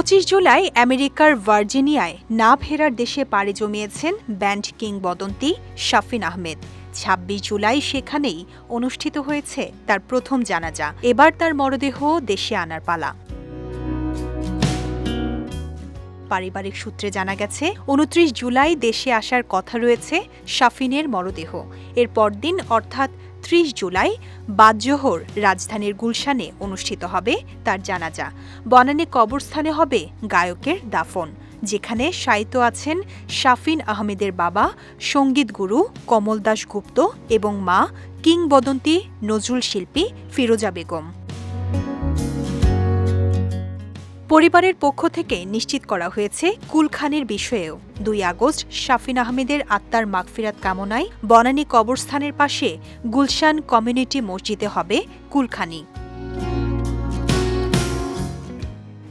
পঁচিশ জুলাই আমেরিকার ভার্জিনিয়ায় না ফেরার দেশে পাড়ি জমিয়েছেন ব্যান্ড কিংবদন্তি শাফিন আহমেদ। ছাব্বিশ জুলাই সেখানেই অনুষ্ঠিত হয়েছে তার প্রথম জানাজা। এবার তার মরদেহ দেশে আনার পালা। পারিবারিক সূত্রে জানা গেছে, উনত্রিশ জুলাই দেশে আসার কথা রয়েছে শাফিনের মরদেহ। এর পরদিন অর্থাৎ ত্রিশ জুলাই বাদজোহর রাজধানীর গুলশানে অনুষ্ঠিত হবে তার জানাজা। বনানে কবরস্থানে হবে গায়কের দাফন, যেখানে শায়িত আছেন শাফিন আহমেদের বাবা, সংগীত গুরু কমল দাস গুপ্ত এবং মা কিংবদন্তি নজরুল শিল্পী ফিরোজা বেগম। পরিবারের পক্ষ থেকে নিশ্চিত করা হয়েছে, কুলখানের বিষয়েও। দুই আগস্ট, শাফিন আহমেদের আত্মার মাগফিরাত কামনায় বনানী কবরস্থানের পাশে গুলশান কমিউনিটি মসজিদে হবে কুলখানি।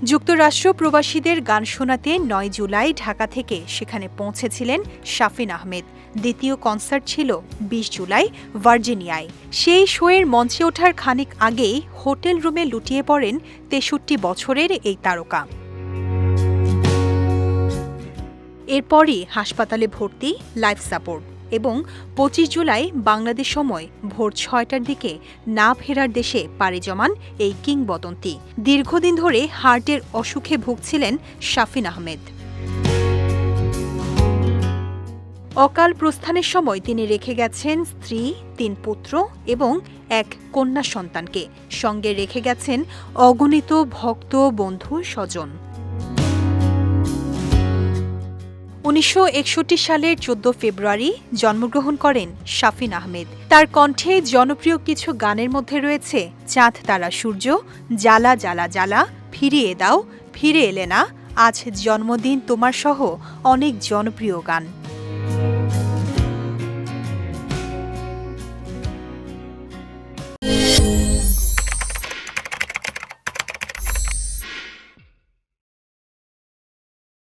যুক্তরাষ্ট্র প্রবাসীদের গান শোনাতে নয় জুলাই ঢাকা থেকে সেখানে পৌঁছেছিলেন শাফিন আহমেদ। দ্বিতীয় কনসার্ট ছিল বিশ জুলাই ভার্জিনিয়ায়। সেই শোয়ের মঞ্চে ওঠার খানিক আগেই হোটেল রুমে লুটিয়ে পড়েন তেষট্টি বছরের এই তারকা। এরপরই হাসপাতালে ভর্তি, লাইফ সাপোর্ট। এবং পঁচিশ জুলাই বাংলাদেশ সময় ভোর ছয়টার দিকে না ফেরার দেশে পাড়ি জমান এই কিংবদন্তি। দীর্ঘদিন ধরে হার্টের অসুখে ভুগছিলেন শাফিন আহমেদ। অকাল প্রস্থানের সময় তিনি রেখে গেছেন স্ত্রী, তিন পুত্র এবং এক কন্যা সন্তানকে। সঙ্গে রেখে গেছেন অগণিত ভক্ত, বন্ধু, স্বজন। উনিশশো একষট্টি সালের চোদ্দ ফেব্রুয়ারি জন্মগ্রহণ করেন শাফিন আহমেদ। তার কণ্ঠে জনপ্রিয় কিছু গানের মধ্যে রয়েছে চাঁদ তারা সূর্য, জ্বালা জ্বালা জ্বালা, ফিরিয়ে দাও, ফিরে এলে না, আজ জন্মদিন তোমার সহ অনেক জনপ্রিয় গান।